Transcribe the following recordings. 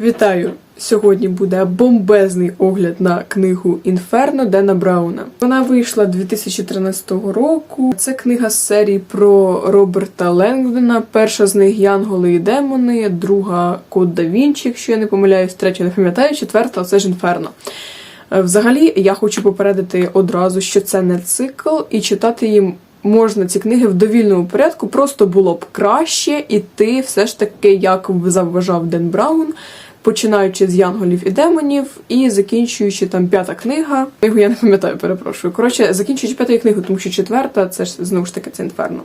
Вітаю! Сьогодні буде бомбезний огляд на книгу Інферно Дена Брауна. Вона вийшла 2013 року. Це книга з серії про Роберта Ленгдона. Перша з них Янголи і демони, друга Код да Вінчі, якщо я не помиляюсь, третя не пам'ятаю, четверта це ж Інферно. Е, Взагалі, я хочу попередити одразу, що це не цикл, і читати їм можна ці книги в довільному порядку. Просто було б краще іти все ж таки, як завважав Ден Браун, починаючи з Янголів і демонів і закінчуючи там п'ята книга. Його я не пам'ятаю, перепрошую. Коротше, закінчуючи п'ятою книгою, тому що четверта це ж знову ж таки це інферно.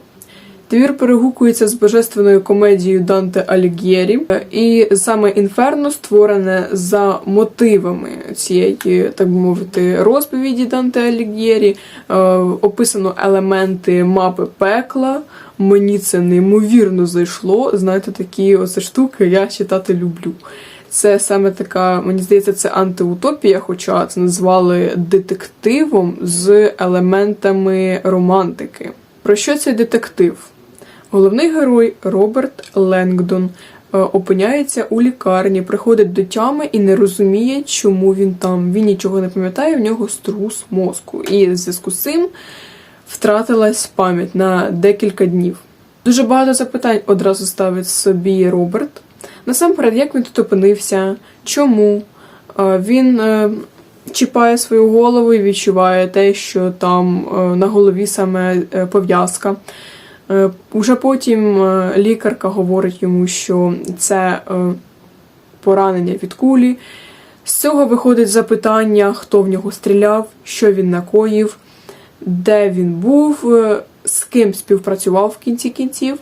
Твір перегукується з божественною комедією Данте Алігєрі, і саме інферно створене за мотивами цієї, так би мовити, розповіді Данте Алігєрі. Е, описано елементи мапи пекла. Мені це неймовірно зайшло. Знаєте, такі оце штуки я читати люблю. Це саме така, мені здається, це антиутопія, хоча це назвали детективом з елементами романтики. Про що цей детектив? Головний герой Роберт Ленгдон е, опиняється у лікарні, приходить до тями і не розуміє, чому він там. Він нічого не пам'ятає, в нього струс мозку. І в зв'язку з цим втратилась пам'ять на декілька днів. Дуже багато запитань одразу ставить собі Роберт. Насамперед, як він тут опинився, чому Е, він е, чіпає свою голову і відчуває те, що там на голові саме пов'язка. Е, Уже потім е, лікарка говорить йому, що це е, поранення від кулі. З цього виходить запитання, хто в нього стріляв, що він накоїв, де він був, з ким співпрацював в кінці кінців,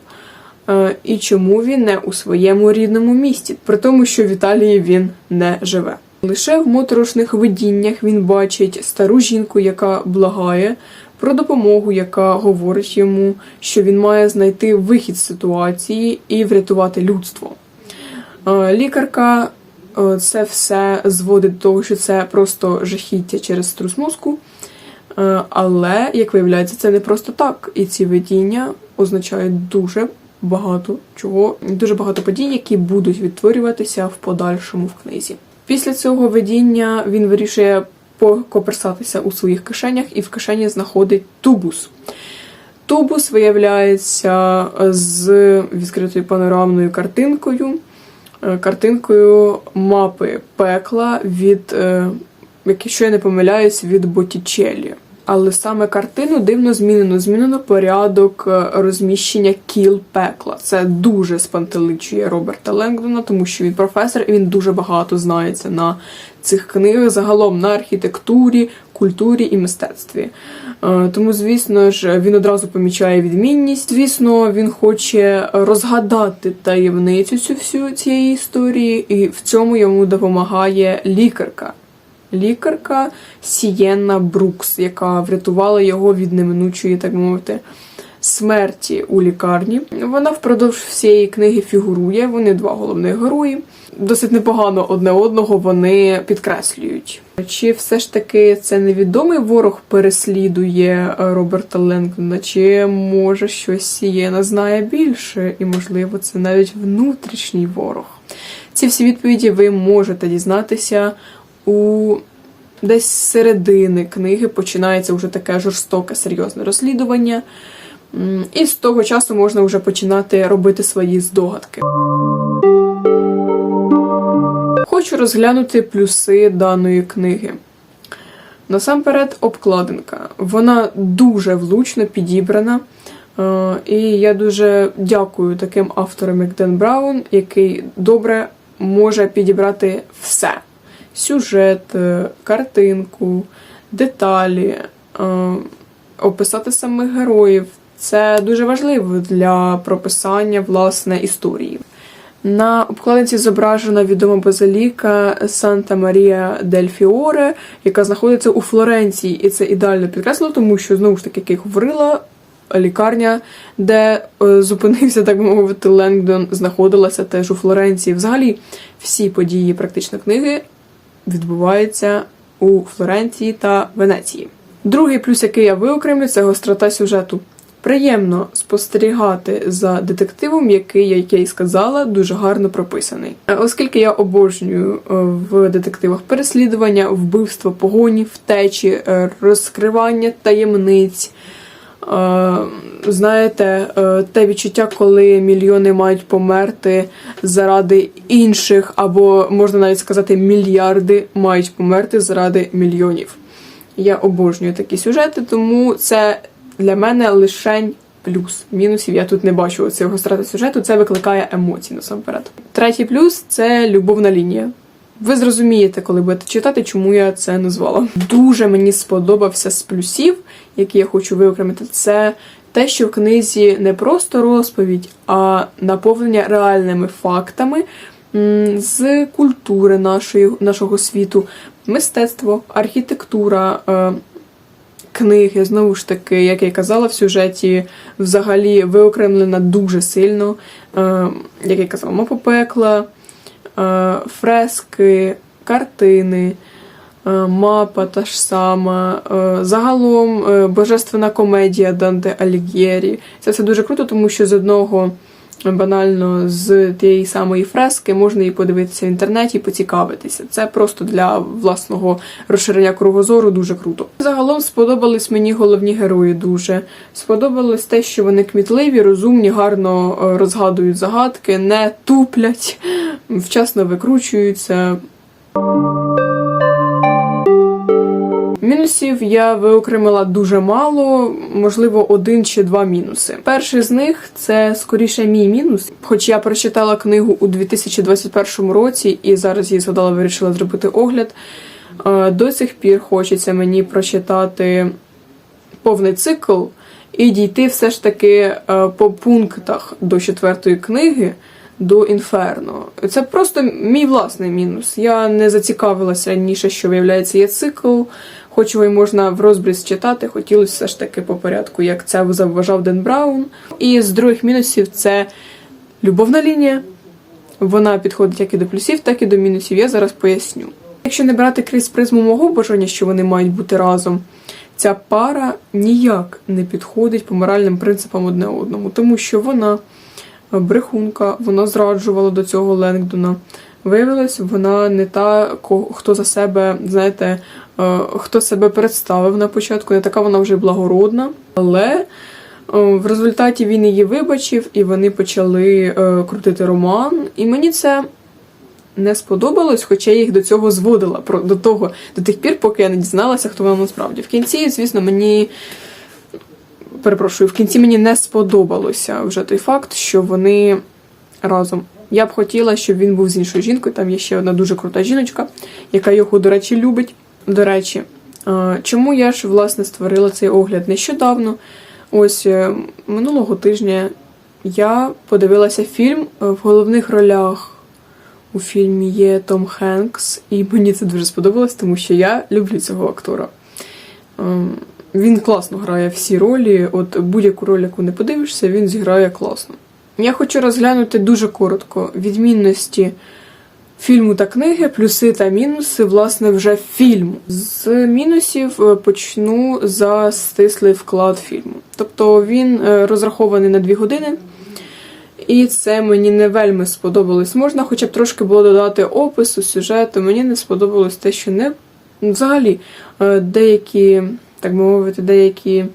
і чому він не у своєму рідному місті, при тому, що в Італії він не живе. Лише в моторошних видіннях він бачить стару жінку, яка благає про допомогу, яка говорить йому, що він має знайти вихід з ситуації і врятувати людство. Е, Лікарка е, це все зводить до того, що це просто жахіття через струс мозку. Е, Але, як виявляється, це не просто так. І ці видіння означають дуже багато чого, дуже багато подій, які будуть відтворюватися в подальшому в книзі. Після цього видіння він вирішує покоперсатися у своїх кишенях і в кишені знаходить тубус. Тубус виявляється з відкритою панорамною картинкою, е, картинкою мапи пекла від, е, якщо я не помиляюсь, від Боттічеллі. Але саме картину дивно змінено. Змінено порядок е, розміщення кіл пекла. Це дуже спантеличує Роберта Ленгдона, тому що він професор і він дуже багато знається на цих книгах, загалом на архітектурі, культурі і мистецтві. Е, Тому, звісно ж, він одразу помічає відмінність. Звісно, він хоче розгадати таємницю цю всю цієї історії, і в цьому йому допомагає лікарка. Лікарка Сієнна Брукс, яка врятувала його від неминучої, так мовити, смерті у лікарні. Вона впродовж всієї книги фігурує. Вони два головних герої. Досить непогано одне одного вони підкреслюють. Чи все ж таки це невідомий ворог переслідує е, Роберта Ленгдона, чи може щось Сієна знає більше, і можливо це навіть внутрішній ворог. Ці всі відповіді ви можете дізнатися у десь середини книги починається вже таке жорстоке серйозне розслідування. І з того часу можна вже починати робити свої здогадки. Хочу розглянути плюси даної книги. Насамперед, обкладинка. Вона дуже влучно підібрана. Е, І я дуже дякую таким авторам, як Ден Браун, який добре може підібрати все: сюжет, е, картинку, деталі, е, описати самих героїв. Це дуже важливо для прописання власне історії. На обкладинці зображена відома базиліка Санта Марія дель Фіоре, яка знаходиться у Флоренції, і це ідеально підкреслено, тому що знову ж таки, як я говорила, лікарня, де е, зупинився, так мовити, Ленгдон, знаходилася теж у Флоренції. Взагалі, всі події практично книги відбуваються у Флоренції та Венеції. Другий плюс, який я виокремлю, це гострота сюжету. Приємно спостерігати за детективом, який, як я й сказала, дуже гарно прописаний. Е, Оскільки я обожнюю е, в детективах переслідування, вбивства, погоні, втечі, е, розкривання таємниць. Е, Знаєте, е, те відчуття, коли мільйони мають померти заради інших, або можна навіть сказати, мільярди мають померти заради мільйонів. Я обожнюю такі сюжети, тому це для мене лишень плюс. Мінусів я тут не бачу цього страти сюжету. Це викликає емоції насамперед. Третій плюс це любовна лінія. Ви зрозумієте, коли будете читати, чому я це назвала. Дуже мені сподобався з плюсів, які я хочу виокремити, це те, що в книзі не просто розповідь, а наповнення реальними фактами з культури нашої, нашого світу, мистецтво, архітектура. е, Книги, знову ж таки, як я казала в сюжеті, взагалі виокремлена дуже сильно. Е, як я казала, мапа пекла, фрески, картини, е, мапа та ж сама. Е, загалом е, божественна комедія Данте Алігєрі. Це все дуже круто, тому що з одного банально з тієї самої фрески можна її подивитися в інтернеті і поцікавитися. Це просто для власного розширення кругозору дуже круто. Загалом сподобались мені головні герої дуже. Сподобалось те, що вони кмітливі, розумні, гарно е, розгадують загадки, не туплять, вчасно викручуються. Мінусів я виокремила дуже мало, можливо, один чи два мінуси. Перший з них це скоріше мій мінус. Хоч я прочитала книгу у 2021 році і зараз її згадала, вирішила зробити огляд. е, До сих пір хочеться мені прочитати повний цикл і дійти все ж таки е, по пунктах до четвертої книги. До інферно. Це просто мій власний мінус. Я не зацікавилася раніше, що виявляється є цикл, хоч його й можна в розбріз читати, хотілося все ж таки по порядку, як це завважав Ден Браун. І з других мінусів це любовна лінія. Вона підходить як і до плюсів, так і до мінусів. Я зараз поясню. Якщо не брати крізь призму мого бажання, що вони мають бути разом, ця пара ніяк не підходить по моральним принципам одне одному, тому що вона брехунка, вона зраджувала до цього Ленгдона. Виявилось, вона не та, хто за себе, знаєте, е, хто себе представив на початку, не така вона вже благородна. Але е, в результаті він її вибачив, і вони почали е, крутити роман. І мені це не сподобалось, хоча я їх до цього зводила до того, до тих пір, поки я не дізналася, хто вона насправді. В кінці, звісно, мені перепрошую, в кінці мені не сподобалося вже той факт, що вони разом. Я б хотіла, щоб він був з іншою жінкою. Там є ще одна дуже крута жіночка, яка його, до речі, любить. До речі, е, чому я ж власне створила цей огляд нещодавно? Ось е, минулого тижня я подивилася фільм е, в головних ролях. У фільмі є Том Хенкс, і мені це дуже сподобалось, тому що я люблю цього актора. Він класно грає всі ролі. От будь-яку роль, яку не подивишся, він зіграє класно. Я хочу розглянути дуже коротко відмінності фільму та книги, плюси та мінуси, власне, вже фільму. З мінусів е, почну за стислий вклад фільму. Тобто він е, розрахований на дві години. І це мені не вельми сподобалось. Можна хоча б трошки було додати опису, сюжету. Мені не сподобалось те, що не взагалі е, деякі, так би мовити, деякі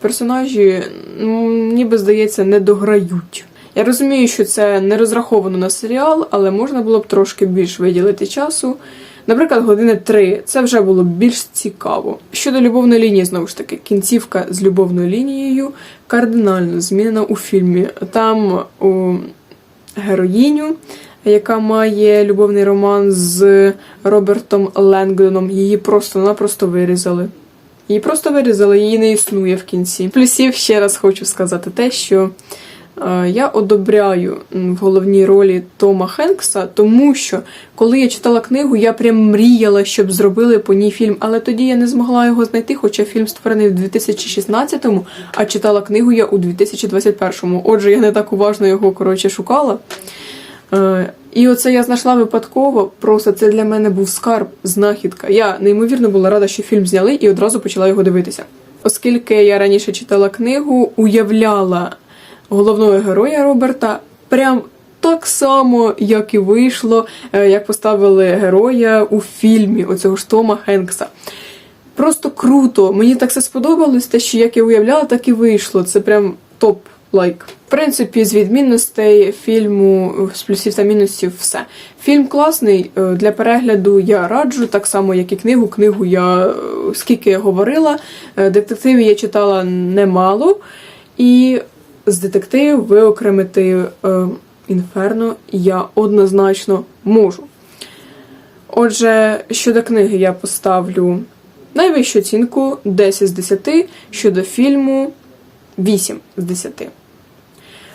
персонажі, ну, ніби здається, не дограють. Я розумію, що це не розраховано на серіал, але можна було б трошки більш виділити часу. Наприклад, години три. Це вже було більш цікаво. Щодо любовної лінії, знову ж таки, кінцівка з любовною лінією кардинально змінена у фільмі. Там у героїню, яка має любовний роман з Робертом Ленгдоном, її просто-напросто вирізали. Її просто вирізали, її не існує в кінці. Плюсів ще раз хочу сказати те, що е, я одобряю в головній ролі Тома Хенкса, тому що коли я читала книгу, я прям мріяла, щоб зробили по ній фільм, але тоді я не змогла його знайти, хоча фільм створений в 2016-му, а читала книгу я у 2021-му. Отже, я не так уважно його коротше шукала. І оце я знайшла випадково. Просто це для мене був скарб, знахідка. Я неймовірно була рада, що фільм зняли, і одразу почала його дивитися. оскільки я раніше читала книгу, уявляла головного героя Роберта прям так само, як і вийшло, е, як поставили героя у фільмі оцього ж Тома Хенкса. Просто круто. Мені так все сподобалось, те, що як я уявляла, так і вийшло. Це прям топ лайк. Принципі, з відмінностей фільму з плюсів та мінусів все. Фільм класний е, для перегляду. Я раджу, так само, як і книгу. Книгу я е, скільки говорила. е, Детективів я читала немало, і з детективів виокремити інферно я однозначно можу. Отже, щодо книги я поставлю найвищу оцінку 10 з 10, щодо фільму 8 з 10.